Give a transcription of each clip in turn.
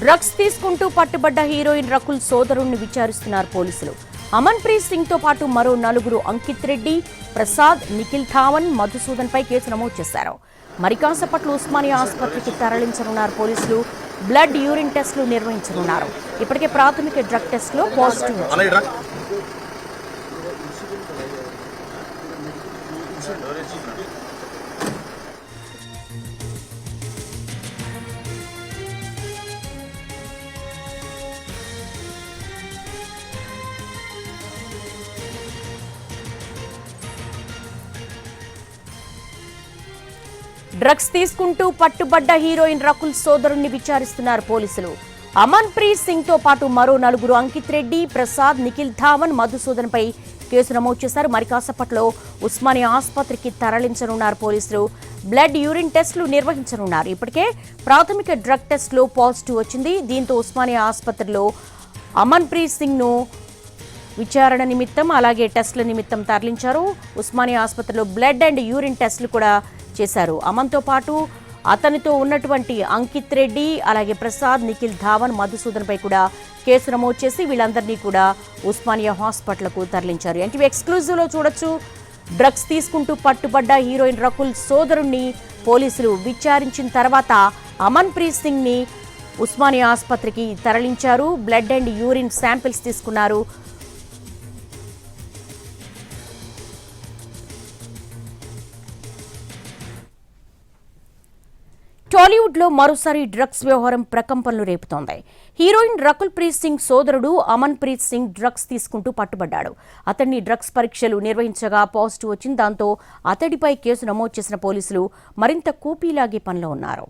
Drugs తీసుకుంటూ పట్టుబడ్డ heroine Rakul సోదరుణ్ణి విచారిస్తున్నారు పోలీసులు. అమన్ ప్రీత్ సింగ్తో పాటు మరో నలుగురు అంకిత్ రెడ్డి ప్రసాద్ నిఖిల్ ధావన్ మధుసూదన్ పై కేసు నమోదు చేశారు. మరికాసపట్ల ఉస్మానియా ఆసుపత్రికి తరలించనున్నారు పోలీసులు. బ్లడ్ యూరిన్ టెస్టులు నిర్వహించనున్నారు. ఇప్పటికే ప్రాథమిక డ్రగ్ టెస్ట్లో పాజిటివ్ వచ్చింది. డ్రగ్స్ తీసుకుంటూ పట్టుబడ్డ హీరోయిన్ రకుల్ సోదరుణ్ణి విచారిస్తున్నారు పోలీసులు. అమన్ ప్రీత్ సింగ్తో పాటు మరో నలుగురు అంకిత్ రెడ్డి ప్రసాద్ నిఖిల్ ధావన్ మధుసూదన్ పై కేసు నమోదు చేశారు. మరి కాసేపట్లో ఉస్మానియా ఆసుపత్రికి తరలించనున్నారు పోలీసులు. బ్లడ్ యూరిన్ టెస్టులు నిర్వహించనున్నారు. ఇప్పటికే ప్రాథమిక డ్రగ్ టెస్ట్లో పాజిటివ్ వచ్చింది. దీంతో ఉస్మానియా ఆసుపత్రిలో అమన్ ప్రీత్ సింగ్ను విచారణ నిమిత్తం అలాగే టెస్టుల నిమిత్తం తరలించారు. ఉస్మానియా ఆసుపత్రిలో బ్లడ్ అండ్ యూరిన్ టెస్టులు కూడా చేశారు. అమన్తో పాటు అతనితో ఉన్నటువంటి అంకిత్ రెడ్డి అలాగే ప్రసాద్ నిఖిల్ ధావన్ మధుసూదన్పై కూడా కేసు నమోదు చేసి వీళ్ళందరినీ కూడా ఉస్మానియా హాస్పిటల్కు తరలించారు. ఎన్టీవీ ఎక్స్క్లూజివ్లో చూడొచ్చు. డ్రగ్స్ తీసుకుంటూ పట్టుబడ్డ హీరోయిన్ రకుల్ సోదరుణ్ణి పోలీసులు విచారించిన తర్వాత అమన్ ప్రీత్ ఉస్మానియా ఆసుపత్రికి తరలించారు. బ్లడ్ అండ్ యూరిన్ శాంపిల్స్ తీసుకున్నారు టాలీవుడ్లో మరోసారి డ్రగ్స్ వ్యవహారం ప్రకంపనలు రేపుతోంది. హీరోయిన్ రకుల్ ప్రీత్ సింగ్ సోదరుడు అమన్ ప్రీత్ సింగ్ డ్రగ్స్ తీసుకుంటూ పట్టుబడ్డాడు. అతన్ని డ్రగ్స్ పరీక్షలు నిర్వహించగా పాజిటివ్ వచ్చింది. దాంతో అతడిపై కేసు నమోదు చేసిన పోలీసులు మరింత కూపీలాగే పనిలో ఉన్నారు.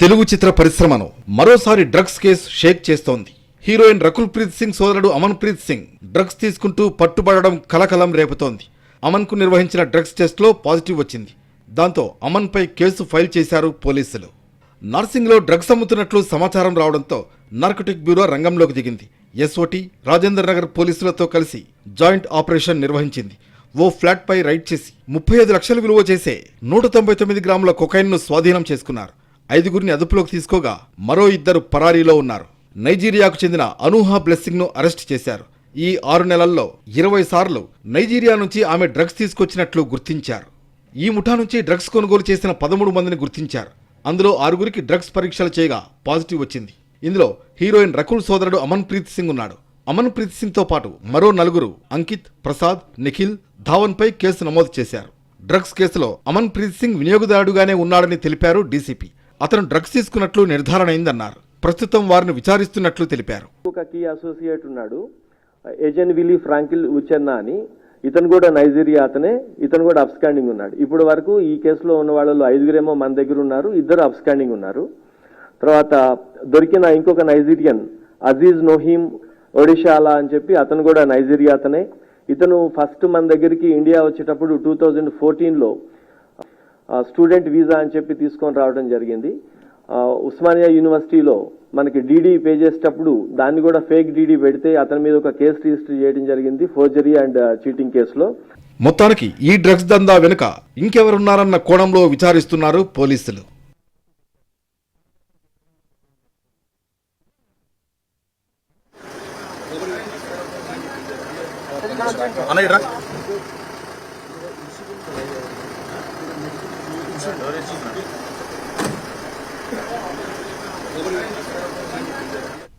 తెలుగు చిత్ర పరిశ్రమను మరోసారి డ్రగ్స్ కేసు షేక్ చేస్తోంది. హీరోయిన్ రకుల్ ప్రీత్ సింగ్ సోదరుడు అమన్ ప్రీత్ సింగ్ డ్రగ్స్ తీసుకుంటూ పట్టుబడడం కలకలం రేపుతోంది. అమన్కు నిర్వహించిన డ్రగ్స్ టెస్ట్లో పాజిటివ్ వచ్చింది. దాంతో అమన్పై కేసు ఫైల్ చేశారు పోలీసులు. నర్సింగ్లో డ్రగ్స్ అమ్ముతున్నట్లు సమాచారం రావడంతో నార్కోటిక్ బ్యూరో రంగంలోకి దిగింది. ఎస్ఓటి రాజేందర్ నగర్ పోలీసులతో కలిసి జాయింట్ ఆపరేషన్ నిర్వహించింది. ఓ ఫ్లాట్పై రైడ్ చేసి ముప్పై ఐదు లక్షలు విలువ చేసే నూట తొంభై తొమ్మిది గ్రాముల కొకైన్ను స్వాధీనం చేసుకున్నారు. ఐదుగురిని అదుపులోకి తీసుకోగా మరో ఇద్దరు పరారీలో ఉన్నారు. నైజీరియాకు చెందిన అనూహా బ్లెస్సింగ్ను అరెస్ట్ చేశారు. ఈ ఆరు నెలల్లో ఇరవై సార్లు నైజీరియా నుంచి ఆమె డ్రగ్స్ తీసుకొచ్చినట్లు గుర్తించారు. ఈ ముఠా నుంచి డ్రగ్స్ కొనుగోలు చేసిన పదమూడు మందిని గుర్తించారు. అందులో ఆరుగురికి డ్రగ్స్ పరీక్షలు చేయగా పాజిటివ్ వచ్చింది. ఇందులో హీరోయిన్ రకుల్ సోదరుడు అమన్ ప్రీత్ సింగ్ ఉన్నాడు. అమన్ ప్రీత్ సింగ్తో పాటు మరో నలుగురు అంకిత్ ప్రసాద్ నిఖిల్ ధావన్పై కేసు నమోదు చేశారు. డ్రగ్స్ కేసులో అమన్ ప్రీత్ సింగ్ వినియోగదారుడుగానే ఉన్నాడని తెలిపారు డీసీపీ. అతను డ్రగ్స్ తీసుకున్నట్లు నిర్ధారణ అయిందన్నారు. ప్రస్తుతం వారిని విచారిస్తున్నట్లు తెలిపారు. ఒక కీ అసోసియేట్ ఉన్నాడు. ఎజెన్ విలీ ఫ్రాంకిల్ ఉచెన్నా అని. ఇతను కూడా నైజీరియా అతనే ఇతను కూడా అబ్స్కాండింగ్ ఉన్నాడు. ఇప్పుడు వరకు ఈ కేసులో ఉన్న వాళ్ళలో ఐదుగురేమో మన దగ్గర ఉన్నారు ఇద్దరు అబ్స్కాండింగ్ ఉన్నారు. తర్వాత దొరికిన ఇంకొక నైజీరియన్ అజీజ్ నోహీమ్ ఒడిషాలా అని చెప్పి అతను కూడా నైజీరియా అతనే. ఇతను ఫస్ట్ మన దగ్గరికి ఇండియా వచ్చేటప్పుడు టూ థౌజండ్ ఫోర్టీన్లో స్టూడెంట్ వీసా అని చెప్పి తీసుకొని రావడం జరిగింది. ఉస్మానియా యూనివర్సిటీలో మనకి డీడీ పే చేసేటప్పుడు దాన్ని కూడా ఫేక్ డీడీ పెడితే అతని మీద ఒక కేసు రిజిస్టర్ చేయడం జరిగింది ఫోర్జరీ అండ్ చీటింగ్ కేసులో మొత్తానికి ఈ డ్రగ్స్ దందా వెనుక ఇంకెవరున్నారన్న కోణంలో విచారిస్తున్నారు పోలీసులు. అన్న ごめんなさい。